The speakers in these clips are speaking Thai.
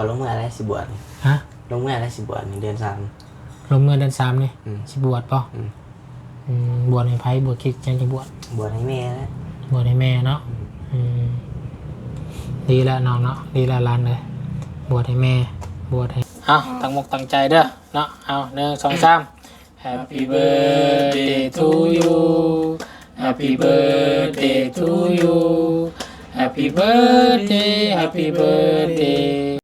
อลงเมื่อไรสิบวชนี่ฮะ ลงเมื่อไรสิบวชนี่เดือนสาม ลงเมื่อเดือนสามนี่อืมสิบวชป่ะอืมอืมบวชให้ไพ่บวชคิดยังจะบวชบวชให้แม่นะบวชให้แม่เนาะอืมดีแล้วน้องเนาะดีแล้วร้านเลยบวชให้แม่ บวชให้เอาตั้งมกตั้งใจเด้อเนาะเอาหนึ่งสองสาม Happy birthday to you Happy birthday to you Happy birthday Happy birthday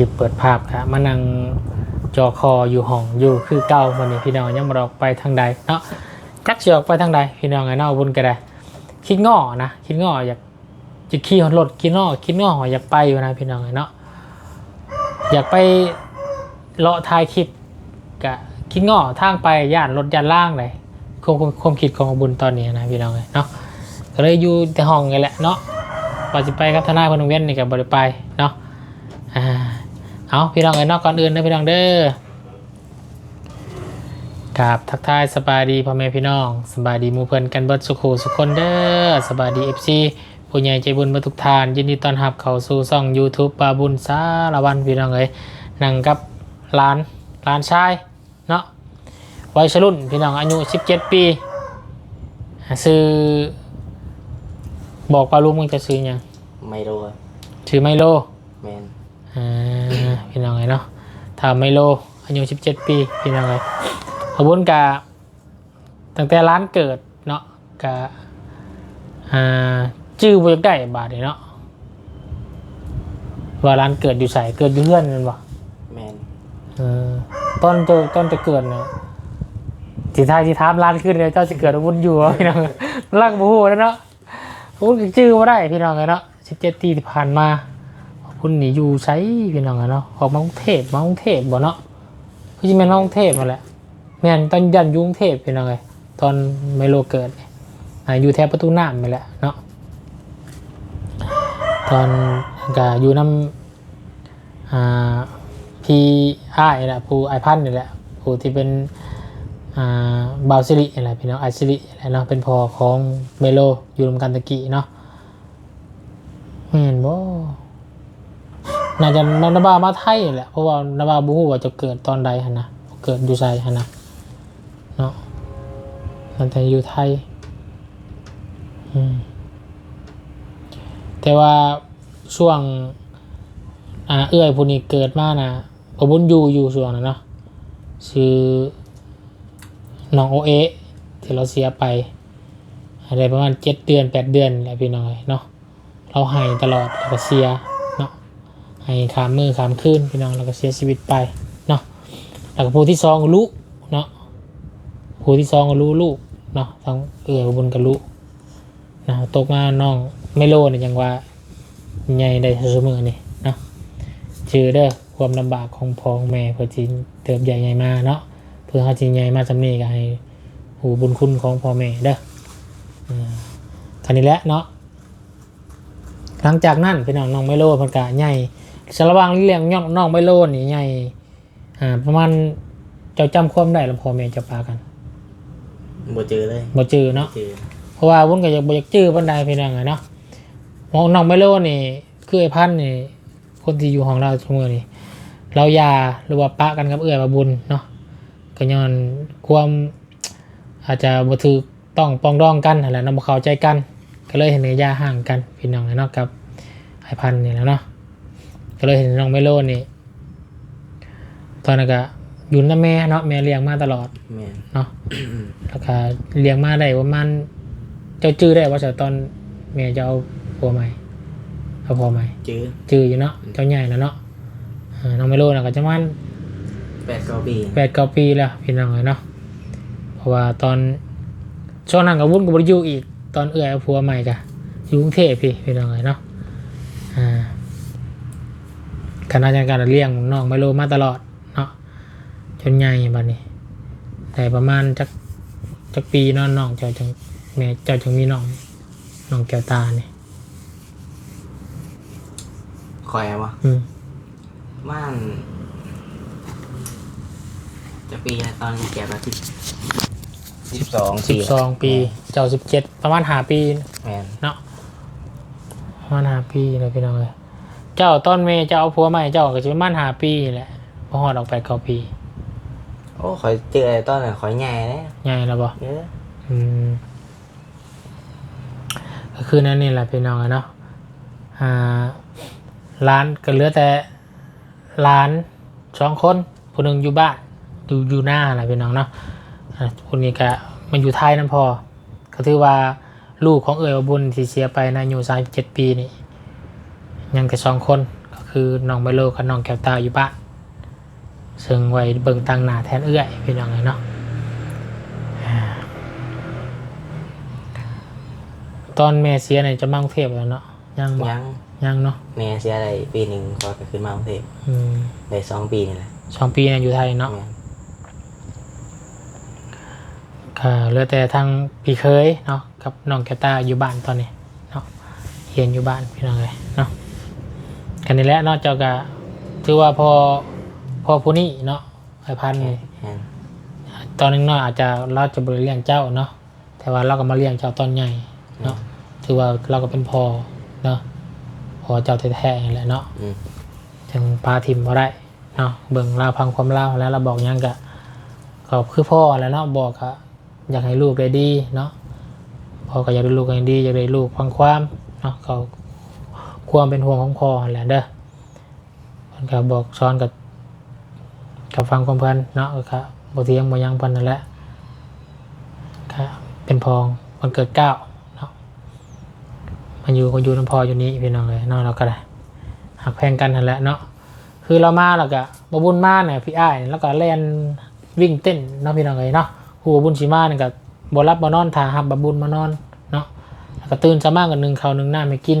เปิดคลิปเปิดภาพครับมานั่งจอคออยู่ห้องอยู่คือเก่าวันนี้พี่น้องยังมาออกไปทางใดเนาะจักสิออกไปทางใดพี่น้องไอ้เนาะบุญก็ได้ คิดง้อนะคิดง้ออยากจะขี่รถคิดง้อคิดง้ออยากไปอยู่นะพี่น้องไอ้เนาะอยากไปเลาะถ่ายคลิปกะคิดง้อทางไปย่านรถย่านล่างเลยความความคิดของบุญตอนนี้นะพี่น้องไอ้เนาะก็เลยอยู่แต่ห้องไงแหละเนาะว่าจะไปครับทนายพนมเวียนนี่กับบริไปเนาะอ่า เอาพี่น้องเอ้ยเนอกก่อนอื่นนะพี่น้องเด้อกราบทักทายสบายดีพ่อแม่พี่น้องสบายดีหมู่เพื่อนกันเบิดสุขูสุขคนเด้อสบายดีเอฟซีผู้ใหญ่ใจบุญมาทุกทาน ยินดีต้อนรับเข้าสู่ช่อง YouTube ปาบุญสารวันพี่น้องเอ้ยนั่งกับร้านร้านชายเนาะวัยรุ่นพี่น้องอายุ 17 ปีซื้อบอกปลาลุงมึงจะซื้อหยังไม่รู้อะชื่อไมโลแมน อ่าพี่น้องไงเนาะถ้าไมโลอายุ17 ปีพี่น้องไงขบวนกาตั้งแต่ร้านเกิดเนาะกาอ่าชื่อบริได้บาทเลยเนาะว่าร้านเกิดอยู่ใส่เกิดอยู่เพื่อนกันบ่แมนเออต้นจะต้นจะเกิดเนาะสีทายสีทามร้านขึ้นเลยเจ้าจะเกิดอาวุธอยู่วะพี่น้องลักบูฮูแล้วเนาะอาวุธชื่อว่าได้พี่น้องไงเนาะ17ปีที่ผ่านมา คุณหนีอยู่ใช้พี่น้องอะเนาะออกมากรุงเทพมากรุงเทพบ่เนาะพี่จิแม่นมากรุงเทพมาแหละแม่นตอนยันยุกรุงเทพพี่น้องเลยตอนไมโลเกิดยอ่าอยู่แถวประตูน้ำไปแหละเนาะตอนก็อยู่น้ำอ่าพี่อ้ายนี่แหละผู้ไอพันนี่แหละผู้ที่เป็นอ่าบาวซิรินี่แหละพี่น้องไอซิรินี่แหละเนาะเป็นพ่อของเมโลอยู่รวมกันตะกี้เนาะแม่นบ่ น่าจะนาบามาไทยแหละเพราะว่านาบาบูฮูว่าจะเกิดตอนใดฮะนะเกิดอยู่ไซฮะนะเนาะมันแต่อยู่ไทยอืมแต่ว่าช่วงอ่าเอื้อยผู้นี้เกิดมานะพอบุญอยู่อยู่ช่วงนั้นเนาะชื่อน้องโอเอที่เราเสียไปอะไรประมาณเจ็ดเดือนแปดเดือนแหละพี่น้อยเนาะเราใหายตลอดแล้วก็เสีย ให้ขามมือขามขึ้นพี่น้องแล้วก็เสียชีวิตไปเนาะแล้วก็ผู้ที่สองก็รู้เนาะผู้ที่สองก็รู้ลูกเนาะทั้งเอือบุญกับลูกนะตกมาน้องไม่โลเนี่ยยังว่าใหญ่ได้เสมอนี่เนาะชื่อเด้อความลำบากของพ่อแม่เพื่อจีนเติบใหญ่ใหญ่มาเนาะเพื่อเขาจีนใหญ่มาจำนี้ก็ให้หูบุญคุณของพ่อแม่เด้ออืมคันนี้แหละเนาะหลังจากนั้นพี่น้องน้องไม่โลเพันกะใหญ่ สารวังเลี้ยงย่องน้องไม่โลนนี่ใหญ่อ่าประมาณเจ้าจำความได้แล้วพอแม่จะปากันบ่เจอเลยบ่จือเนาะเจอเพราะว่าวุ้นก็อยากบ่อยากจื้อบันไดพี่น้องอะเนาะมองน้องไม่โลนนี่คือไอ้พันธุ์นี่คนที่อยู่ของเราทุกมือนี่เราอยาหรือว่าปะกันกับเอื้อยมาบุญเนาะก็ย้อนความอาจจะบ่ถูกต้องปรองดองกันนั่นแหละเนาะบ่เข้าใจกัน ก็เลยเห็นในยาห่างกันพี่น้องอะเนาะกับไอ้พันธุ์นี่แหล้วเนาะ ก็เลยเห็นน้องไมโลนี่ตอนนั้นก็อยู่น้าแม่เนาะแม่เลี้ยงมาตลอดแมนเนาะแล้วก็เลี้ยงมาได้ประมาณเจ้าจื้อได้ว่าจะตอนแม่จะเอาผัวใหม่เอาผัวใหม่เจอจื้ออยู่เนาะเจ้าใหญ่แล้วเนาะอ่าน้องไมโลน่ะก็จะมันแปดเก้าปีแปดเก้าปีแล้วพี่น้องเลยเนาะเพราะว่าตอนช่วงนั้นกับวุ้นกับบริยูอีก ตอนเอื้อยเอาผัวใหม่กะอยู่กรุงเทพพี่พี่น้องเลยเนาะอ่า คณะการเลี้ยงน้องไมโลมาตลอดเนาะจนใหญ่บัดนี้แต่ประมาณจักจักปีเนอนน้องเจ้าจังแม่เจ้าจังมีน้องน้องแก้วตาเนี่ยคอยเอาวะอืมม่านจะปีนะตอนแก่แล้วที่สิบสองสิบสองปี เจ้าสิบเจ็ดประมาณหาปีแมนเนาะประมาณหาปีเลยพี่น้องเลย เจ้าต้นเมย์เจ้าเอาผัวใหม่เจ้าก็จะประมาณหาปีแหละพอหอดออกไปเก้าปีโอ้คอยเจอไอ้ตอนนั้นคอยใหญ่เลยใหญ่แล้วบ่เยอะอืมก็คือนั่นนี่แหละพี่น้องอะเนาะอ่าร้านก็เหลือแต่ร้านสองคนผู้หนึ่งอยู่บ้านอยู่อยู่หน้าแหละพี่น้องเนาะอ่าคนนี้ก็มันอยู่ไทยนั่นพอก็ถือว่าลูกของเอ๋ยบุญที่เสียไปนะอายุสามเจ็ดปีนี่ ยังแต่สองคนก็คือน้องไบโลกับน้องแก้วตาอยู่บ้านซึ่งไว้เบิ่งตังหน้าแทนเอื้อยพี่น้องเลยเนาะตอนแม่เสียเนี่ยจะมากรุงเทพแล้วเนาะยังบ่ยังยังเนาะแม่เสียอะไรปีหนึ่งคอยก็ขึ้นมากรุงเทพอืมได้สองปีนี่แหละสองปีเนี่ยอยู่ไทยเนาะแม่นก็เหลือแต่ทางพี่เคยเนาะกับน้องแกวตาอยู่บ้านตอนนี้เนาะเรียนอยู่บ้านพี่น้องเลยเนาะ กันนี้แหละเนอกจากก็ถือว่าพอพอผู้นี้เนาะไอพันธุ์นี่แม่นตอนนึงน้อยอาจจะเราจะบริเลี้ยงเจ้าเนาะแต่ว่าเราก็มาเลี้ยงเจ้าตอนใหญ่เนาะถือว่าเราก็เป็นพอเนาะพอเจ้าแท้ๆนั่นแหละเนาะอืมจังปลาทิมบ่ได้เนาะเบิ่งลาวพังความลาวแล้วเราบอกหยังกะก็คือพ่อแหล้วเนาะบอกอะอยากให้ลูกได้ดีเนาะพ่อก็อยากได้ลูกให้ดีอยากได้ลูกฟังความเนาะเขา ความเป็นห่วงของพ่อแหละเด้อเพิ่นก็บอกสอนกับกับฟังความเพิ่นเนาะก็ครับบ่เทียงบ่หยังพิ่นนั่นแหละก็เป็นพองวันเกิดเก้าเนาะมาอยู่ก็อยู่น้ำพออยู่นี้พี่น้องเลยเนาะเราก็ได้หักแพงกันนั่นแหละเนาะคือเรามาแล้วก็บบุญมาเนี่ยพี่อ้ายแล้วก็เล่นวิ่งเต้นเนาะพี่น้องเลยเนาะครูบุญสีมาเนี่ยก็บรับบนอนถ่าหับบบุญมานอนเนาะแล้วก็ตื่นสามารถกันหนึ่งเขาวหนึ่งหน้าไม่กิน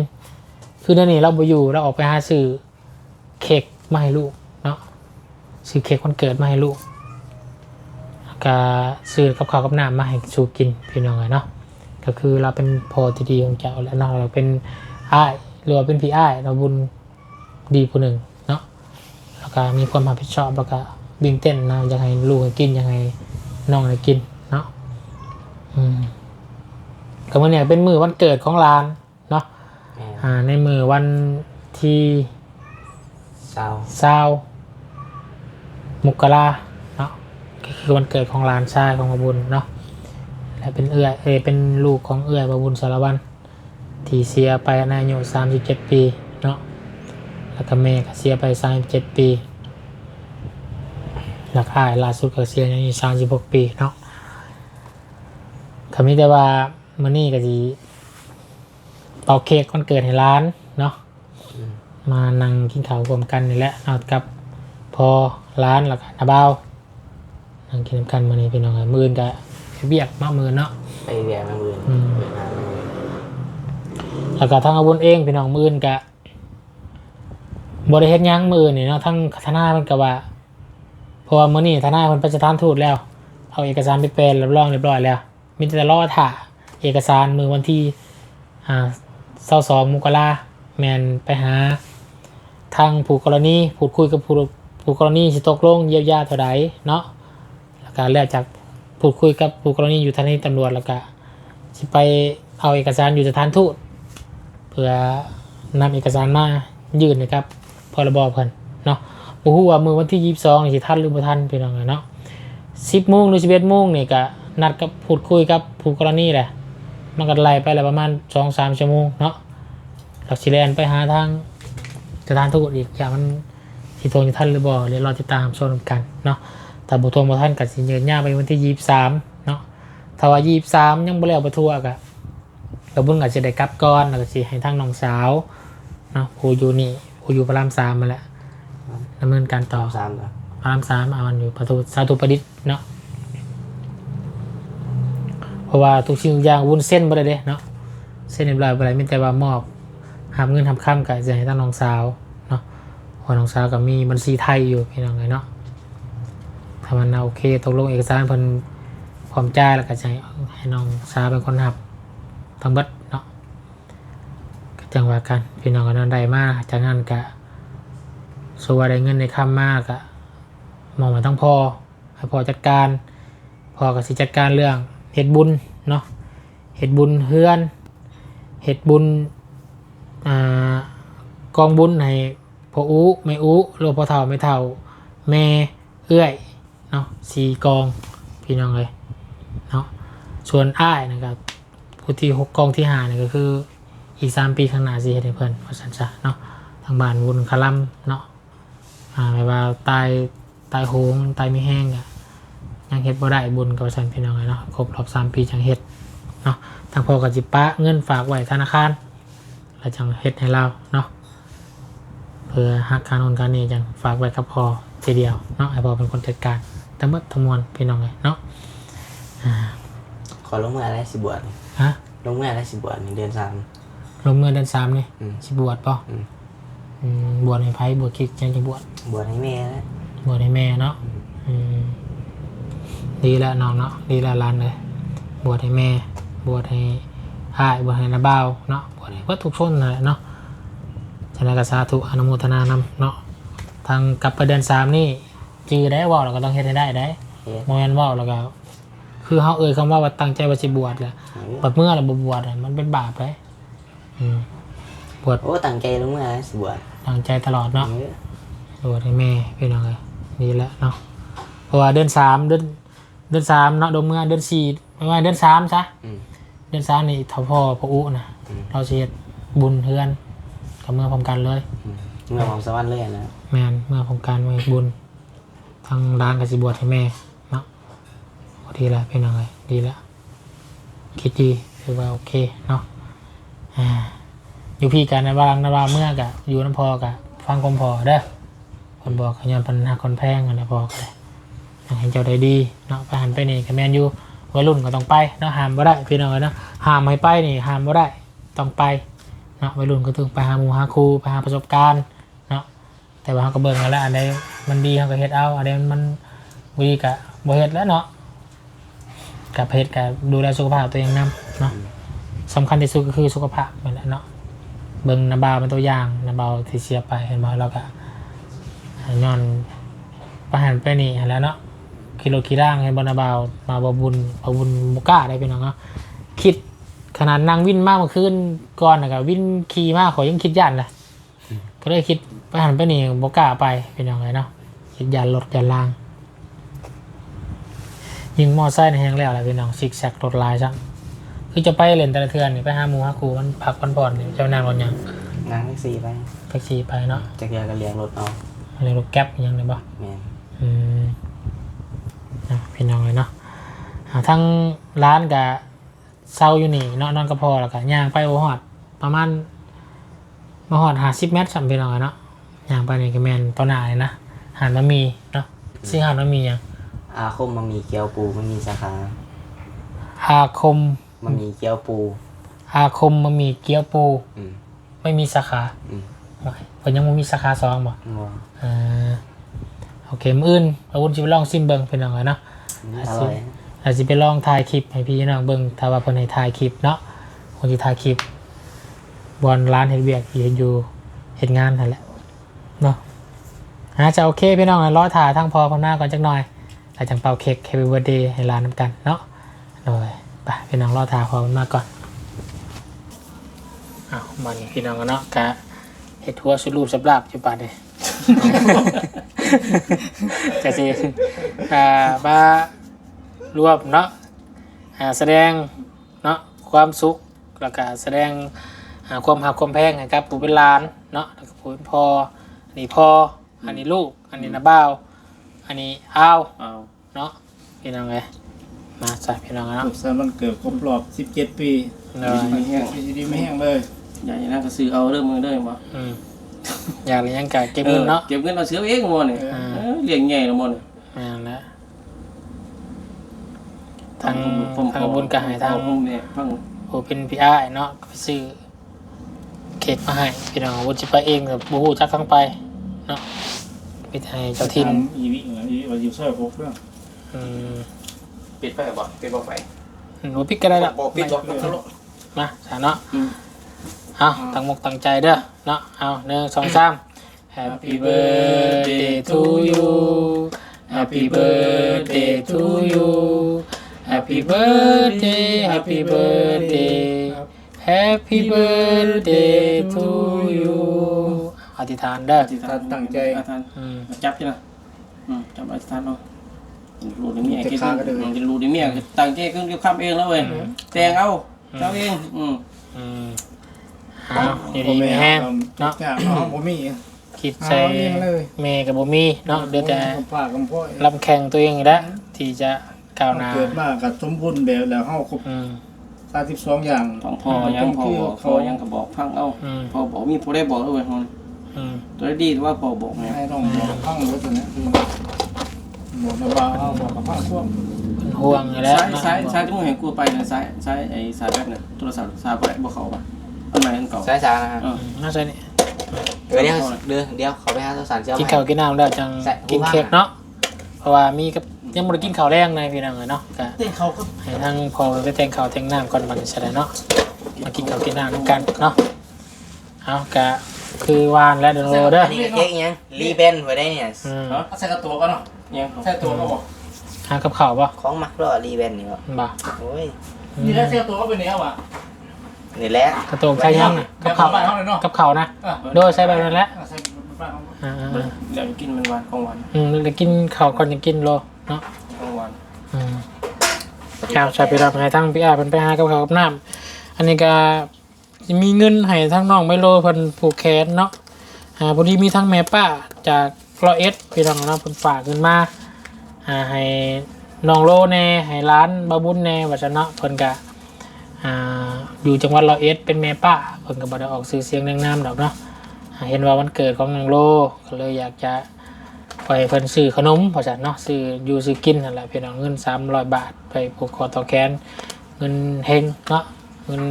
คือเดี๋ยวนี้เราไปอยู่เราออกไปหาซื้อเค้กมาให้ลูกเนาะซื้อเค้กวันเกิดมาให้ลูกก็ซื้อกับข้าวกับน้ำมาให้สู่กินพี่น้องเลยเนาะก็คือเราเป็นพอที่ดีของเจ้าแล้วเนาะเราเป็นอ้ายหรือว่าเป็นพี่อ้ายเราบุญดีผู้หนึ่งเนาะแล้วก็มีความรับผิดชอบแล้วก็วิ่งเต้นนะยากให้ลูกกินยากให้น้องกินเนาะอืมก็มื่อเนี่ยเป็นมือวันเกิดของร้าน อ่าในมือวันที่เศร้าเศร้ามุกราเนาะก็คือวันเกิดของหลานชายของบบุญเนาะและเป็นเอื้อยเอยเป็นลูกของเอื้อยบบุญสารวันที่เสียไปในอายุสามสิบเจ็ดปีเนาะแล้วก็แม่ก็เสียไปสามสิบเจ็ดปีแล้วก็อ้ายล่าสุดก็เสียในอายุสามสิบหกปีเนาะคำนี้แต่ว่ามื่อนี้ก็จะเป่าเค้กวันเกิดให้ร้านเนาะอืมมานั่งกินข้าวรวมกันนี่แหละเอากับพอร้านแล้วก็นาเบาวนั่งกินนำกันมานี่พี่น้องเอ้ยมื่นกะเบียกมามื่นเนาะไปเวียนมาเบือนอืมเวียนหามาเบือนแล้วก็ทั้งอาวุธเองพี่น้องมื่นกะบริเฮ็ดหยังมื่นนี่เนาะทั้งทนายมันก็ว่าเพราะว่ามื้อนี้ทนายมันไปสถานทูตแล้ว เอาเอกสารไปเป็นรับรองเรียบร้อยแล้ว มีแต่รอถ่าเอกสารมือวันที่อ่า เสาสองมกราแมนไปหา ทางผู้กรณีพูดคุยกับผู้ผู้กรณีสิตกลงเยียวยาเท่าใดเนาะแล้วก็แล้วจากพูดคุยกับผู้กรณีอยู่ทางนี้ตำรวจแล้วก็สิไปเอาเอกสารอยู่สถานทูตเพื่อนำเอกสารมายื่นนะครับพรบเพิ่นเนาะบ่ฮู้ว่ามือวันที่22นี่สิบสองสิทันหรือบ่ทันพี่น้องเนาะ10โมงหรือ11โมงนี่ก็นัดกับพูดคุยกับผู้กรณีแหละ มันก็ไล่ไปแล้วประมาณ2-3ชั่วโมงเนาะแล้วสิแล่นไปหาทางสถานทูตอีกอย่างมันที่ทงจะท่านหรือบ่เดี๋ยวเราติดตามชมกันเนาะแต่บุทงบุท่านกับสิเยือนย่างไปวันที่ยี่สามเนาะถ้าว่ายี่สามยังบ่แล้วประทัวกะกับบุญกับจะได้กลับก่อนแล้วก็สิให้ทางน้องสาวเนาะผู้อยู่นี่ผู้อยู่พระรามสามมาแล้วดำเนินการต่อสามตัวพระรามสามเอามันอยู่ประตูสาธุประดิษฐ์เนาะ เพราะว่าทุกสิ่งทุกอย่างวุ้นเส้นบ่ได้เด้เนาะเส้นเรียบร้อยบ่ได้มีแต่ว่ามอบหาเงินทำข้ามกับจะให้ตั้งน้องสาวเนาะเพอน้องสาวก็มีบัญชีไทยอยู่พี่น้องเลยเนาะถ้ามันโอเคตกลงเอกสารเพิ่นพร้อมจ่ายแล้วก็จะให้ให้น้องสาวเป็นคนหับทั้งบัดเนาะก็จังว่ากันพี่น้องก็นอนได้มากจากนั้นก็สวนได้เงินในคำมากอะมองมาทั้งพอให้พอจัดการ พอกับสิจัดการเรื่อง เฮ็ดบุญเนาะเฮ็ดบุญเฮือนเฮ็ดบุญอ่ากองบุญให้พ่ออู้แม่อู้หรือว่าพ่อเฒ่าแม่เฒ่าแม่เอื้อยเนาะสี่กองพี่น้องเลยเนาะส่วนอ้ายนะครับผู้ที่หกกองที่หาเนี่ยก็คืออีกสามปีข้างหน้าสิเฮ็ดให้เพิ่นว่าซั่นซะเนาะทางบ้านบุญคลัมเนาะอ่าแบบว่าตายตายโหงตายไม่แห้งอะ ยังเฮ็ดบ่ได้บุญกับสันพี่น้องเลยเนาะครบรอบสามปีจังเฮ็ดเนาะทางพ่อกับจิปะเงินฝากไว้ธนาคารแล้วจังเฮ็ดให้เราเนาะเพื่อหักการโอนการนี้จังฝากไว้กับพ่อทีเดียวเนาะให้พ่อเป็นคนจัดการทั้งหมดทั้งมวลพี่น้องเลยเนาะอ่าขอลงมืออะไรสิบวชฮะลงมืออะไรสิบวชนี่เดือนสามลงมือเดือนสามนี่อืมสิบวชป่ะอืมอืมบวชให้ไพ่บวชคิดจังจะบวชบวชให้แม่แล้วบวชให้แม่เนาะอืม ดีแล้วน้องเนาะดีแล้วร้านเลยบวชให้แม่ บวชให้อ้ายบวชให้นาบ่าวเนาะบวชให้วัตถุกชนนั่นแหละเนาะฉะนั้นก็สาธุอนุโมทนานำเนาะทางกลับไปเดือนสามนี่จือได้เว่าเราก็ต้องเฮ็ดให้ได้ได้เฮ็ดโมเมนเว่าแล้วก็ คือเขาเอ่ยคำว่าว่าตั้งใจว่าสิบวชแหละเออบัดเมื่อเราบ่บวชอะมันเป็นบาปเลยอืมบวชโอ้ตั้งใจลงมืออะไรสิบวชตั้งใจตลอดเนาะเออบวชให้แม่พี่น้องเลยดีแล้วเนาะเพราะว่าเดือนสามเดือน เดือนสามเนาะดมเมื่อเดือนสี่ไม่ว่าเดือนสามซะอืม เดือนสามนี่เท่าพ่อพ่ออุนะอืม เราเสียบุญเฮือนกับเมื่อพร้อมกันเลย อืมเมื่อของสวรรค์เลยนะแมนเมื่อพร้อมกันเมื่อบุญทางร้านกับสิบวชให้แม่เนาะโอดีแล้วพี่น้องเลยดีแล้วคิดดีคือว่าโอเคเนาะอ่าอยู่พี่กันนะว่าลังนะว่าเมื่อกะอยู่น้ำพอกะฟังคมพอเด้อคนบอกขยันปัญหาคนแพงกันนะพอกันเลย อยากเห็นเจ้าได้ดีเนาะไปหันไปนี่กับแมนอยู่วัยรุ่นก็ต้องไปเนาะห้ามบ่ได้พี่น้องเนาะห้ามให้ไปนี่ห้ามบ่ได้ต้องไปเนาะวัยรุ่นก็ต้องไปหาหมู่หาครูไปหาประสบการณ์เนาะแต่ว่าเขาก็เบิ่งกันแล้วอันใดมันดีเขาก็เฮ็ดเอาอันใดมันบ่ดีก็บ่เฮ็ดแล้วเนาะกับเฮ็ดกับดูแลสุขภาพตัวเองนํเนาะสำคัญที่สุดก็คือสุขภาพนั่นแหละเนาะเบิ่งนาบาวเป็นตัวอย่างนาบาวที่เสียไปเห็นบ่แล้วก็ย้อนประหันไปนี่หันแล้วเนาะ กิโลกิร่างให้บรรบาวมาบบุญบบุญบุก้าได้เป็นน้องเนาะคิดขนาดนั่งวินมากเมื่อคืนก่อนนะครับวินขี่มากขอยังคิดยันเลยก็เลยคิดไปหันไปนี่บุก้าไปเป็นยังไงเนาะคิดยันรถยันล่าง ยิงมอไซค์ในแหงแล้วอะไรเป็นน้องซิกแซกรถลายจังคือจะไปเล่นแต่ละเทือนนี่ไปหาหมูหาครูมันพักมันผ่อนนี่เจ้านางรถยังนั่งแท็กซี่ไปแท็กซี่ไปเนาะจักรยานก็เลี้ยงรถเอาเรียกรถแก๊ปอิหยังเลยบ่แม่นอืมอะ พี่น้องเลยเนาะอ่าทั้งร้านกับเซาอยู่นี่เนาะนอนกระพอแล้วก็ย่างไปโอหอดประมาณมาหอดหาสิบเมตรสัมพี่น้องเลยเนาะย่างไปนี่ก็แมนต่อหน้าเลยนะหานบะหมี่เนาะซึ่งหานบะหมี่หยังอาคมมันมีเกี๊ยวปูมันมีสาขาอาคมมันมีเกี๊ยวปู อาคมบะหมี่เกี๊ยวปูอืมไม่มีสาขาอืมโอ้ยเพิ่นยังไม่มีสาขาสองบ่งงอ่า โอเคมื้ออื่นเอาวุ้นจิไปลองซิมเบิ่งพี่น้องเลยเนาะอร่อยอาจจะไปลองถ่ายคลิปให้พี่น้องเบิ่งถ้าว่าเพิ่นให้ถ่ายคลิปเนาะคนที่ถ่ายคลิปบอลร้านเฮ็ดเวียกที่เฮ็ดอยู่เฮ็ดงานนั่นแหละเนาะอาจะโอเคพี่น้องรอถ่ายทั้งพอพอหน้าก่อนจักหน่อยแล้วจังเป่าเค้ก Happy Birthday ให้ร้านนํกันเนาะโดยไปพี่น้องรอถ่ายพอมันมาก่อนอ้าวมานี่พี่น้องกันเนาะกะเฮ็ดทัวร์สุดรูปสับลาบอยู่ปาดเด้จะสิอ่ามารวมเนาะอ่าแสดงเนาะความสุขแล้วก็แสดงอ่าความหักความแพงให้กับผู้เป็นหลานเนาะแล้วก็ผู้เป็นพ่ออันนี้พ่ออันนี้ลูก อันนี้นะบ่าว อันนี้อ้าวเอาเนาะพี่น้องไงมาใส่พี่น้องเนาะสุขสันต์วันเกิดครบรอบ 17 ปีเลยไม่แห้งดีดีไม่แห้งเลยใหญ่นะก็ซื้อเอาเริ่มมือได้บ่อืม อยากเรียนกับเก็บเงินเนาะ เก็บเงินเอาเสือเองบ่เนี่ยอ่า เออเลี้ยงใหญ่ละบ่เนี่ยมาแล้วทางทางบุญกระหายทาง ผมเนี่ยฟังโอเป็นพี่อ้ายเนาะก็ไปซื้อเค้กมาให้พี่น้องวุฒิไปเองกับบูฮูจักทั้งไปเนาะไปให้เจ้าทินทำอีวิเหรออีว่าอยู่ซอยพกเรื่องอืมปิดไฟบ่ปิดบ่ไฟหนูปิดก็ได้ละบ่ปิดบ่ มาสาเนาะอืม เอาตั้งมกตั้งใจเด้อเนาะเอาหนึ่งสองสาม Happy birthday to you Happy birthday to you Happy birthday Happy birthday Happy birthday to you อธิษฐานเด้ออธิษฐานตั้งใจ อธิษฐานอืมจับจ้ะนะอืมจับอธิษฐานเนาะรูดในเมียจะคิดฆ่าก็ได้มันจะรูดในเมียตั้งใจขึ้นเกี่ยวข้ามเองแล้วเว้ยแต่งเอาเจ้าเอง อืม อืมเอาอยู่ดีมีแห้งเนาะเนาะน้องผมมี คิดใส่เอาเองเลย เมกับบ่มีเนาะเดี๋ยวแต่กับผ้ากับพ่อยลำแข่งตัวเองอีกแล้วที่จะก้าวหน้าเกิดมากับสมบูรณ์แบบแล้วเฮาครบอืม 32อย่างของพ่อยังพ่อบอกพ่อยังก็บอกพังเอาอืม พ่อบอกมีผู้ได้บอกด้วยมันอืม ตัวได้ดีว่าพ่อบอกไงให้น้องบอกฟังไว้ตัวเนี้ยคือบอกนะว่าเอาบอกกับฟังช่วงเป็นห่วงอยู่แล้วสายเนาะสายสายที่มึงเห็นกูไปนะสายสายไอ้สายแบบเนี่ยโทรศัพท์สายไปบ่เขาปะ อันไหนอันเก่าสายสารนะครับเออน่าจะนี่เดี๋ยวเดี๋ยวเดี๋ยวเดี๋ยวเขาไปหาสารเจ้ากินให้ข้าวกินน้ำแล้วจังใส่กินเค้กเนาะเพราะว่ามีกับยังบ่ได้กินข้าวแรงในพี่น้องเลยเนาะก็เต้เขาก็ให้ทั้งพอไปแต่งข้าวแต่งน้ำก่อนมันจะได้เนาะมากินข้าวกินน้ำนำกันเนาะเอากะคือวานและเดนโรเด้ออันนี้ก็เค้กอีกยังรีเบนไว้ได้เนี่ยอืมเอาใส่กระตัวกันเนาะยังใส่ตัวก็บอกหากับข้าวป่ะของมักรอรีเบนนี่ก็บ่โอ้ยนี่ถ้าใส่ตัวก็เป็นแนวอะ นี่แหละกระโตงใช้ยังน่ะกับข้าวแบบบ้านเฮาเลยเนาะกับข้าวนะอะโดยใช้แบบนั้นแหละใส่บ้านเฮาอ่าเดี๋ยวกินมันหวานของหวานๆอืมเดี๋ยวกินข้าวก่อนจะกินโลเนาะของหวานอืมข้าวใช้ไปรับให้ทั้งพี่อาเป็นไปหากับข้าวกับน้ำอันนี้ก็จะมีเงินให้ทั้งน้องไมโลเพิ่นผูกแขนเนาะอ่าพอดีมีทั้งแม่ป้าจากร้อยเอ็ดพี่น้องเนาะเพิ่นฝากเงินมาอ่าให้น้องโลแน่ให้ร้านบาบุญแน่ว่าซั่นเนาะเพิ่นก็ อ่าอยู่จังหวัดร้อยเอ็ดเป็นแม่ป้าเพิ่นก็บ่ได้ออกสื่อเสียงเรียงนามดอกเนาะอ่าเห็นว่าวันเกิดของน้องโลก็เลยอยากจะไปเพิ่นซื้อขนมเพราะฉะนั้นเนาะซื้ออยู่ซื้อกินนั่นแหละพี่น้องเงินสามร้อยบาท ไปผูกคอต่อแขนเงินเฮงเนาะเงิน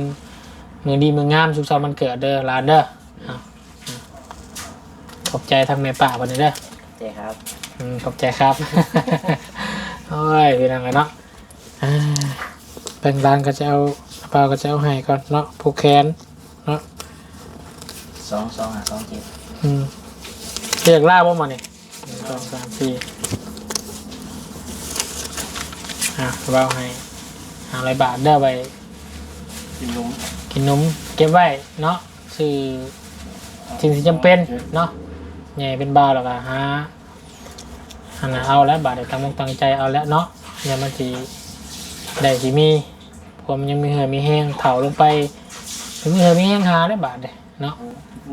มือดีมืองามสุขสันต์วันเกิดเด้อหลานเด้อเอาเอาขอบใจทางแม่ป่าวันนี้เด้อ เจ๊ครับอืมขอบใจครับ โอ้ยพี่น้องกันเนาะอ่าแบ่งร้านก็จะเอากระ เป๋าก็จะเอาให้ก่อนเนาะผูกแขนเนาะสองสองหาสองเจ็ดอืมเรียกล่าบ่มาเนี่ยหนึ่งสองสามสี่อะเราให้ห้าร้อยบาทได้ไปกินนมกินนมเก็บไว้เนาะซื้อสิ่งที่จำเป็นเนาะใหญ่เป็นบาทหรอกอะฮะอันนั้นเอาแล้วบาทเดี๋ยวตั้งมกตั้งใจเอาแล้วเนาะเนี่ยมันจีได้จีมี ผมยังมีเหือมีแห้งเถาลงไปถึงมีเหือมีแห้งหาได้บาทเลยเนาะ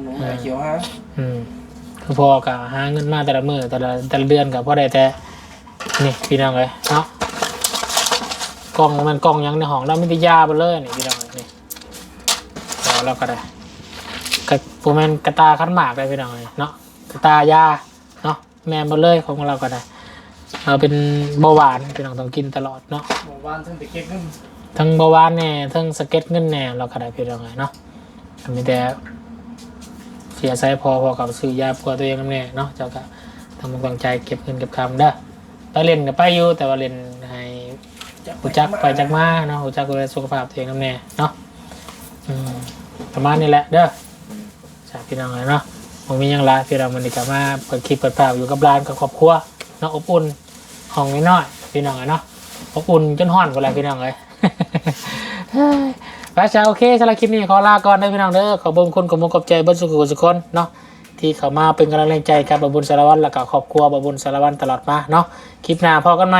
นมไอ้เขียวฮะอืมคือพอกับหาเงินมาแต่ละมือแต่ละแต่ละเดือนกับพ่อได้แต่นี่พี่น้องเลยเนาะกล่องมันกล่องหยังในห้องเราไม่ได้ยาไปเลยนี่พี่น้องเลยนี่เราเราก็ได้กระปูแมนกระตาขันหมากได้พี่น้องเลยเนาะกระตายาเนาะแมนไปเลยของเราก็ได้เราเป็นเบาหวานพี่น้องต้องกินตลอดเนาะบอกว่าทั้งแต่เก็บเงิน ทั้งเบาหวานแน่ทั้งสเก็ตเงินแน่เราก็ได้พี่น้องเลยเนาะอันนี้แต่เสียใจพอพอกับซื้อยาปัวตัวเองนั่นแน่เนาะเจ้าก็ทำกำลังใจเก็บเงินเก็บคำเด้อไปเล่นกับไปอยู่แต่ว่าเล่นให้หูจักไปจักมาเนาะหูจักดูแลสุขภาพตัวเองนั่นแน่เนาะอืมประมาณนี้แหละเด้อจากพี่น้องเลยเนาะผมมีหยังไรพี่น้องมันนี่ก็มาเปิดคลิปเปิดภาพอยู่กับร้านกับครอบครัวเนาะอบอุ่นห้องน้อยๆพี่น้องเลยเนาะอบอุ่นจนห่อนกว่าไรพี่น้องเลย ไปจ้าโอเคสำหรับคลิปนี้ขอลาก่อนนะพี่น้องเด้อขอบคุณขอบคุณขอบใจเบิ้ลสุขุสุขคนเนาะที่เขามาเป็นกำลังใจกับบบุญสารวัตรและก็ครอบครัวบบุญสารวัตรตลอดมาเนาะคลิปหน้าพอกันไหม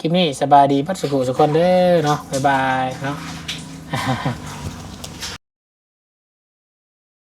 คลิปนี้สบายดีบิ้ลสุขุสุขคนเด้อเนาะบ๊ายบายเนาะ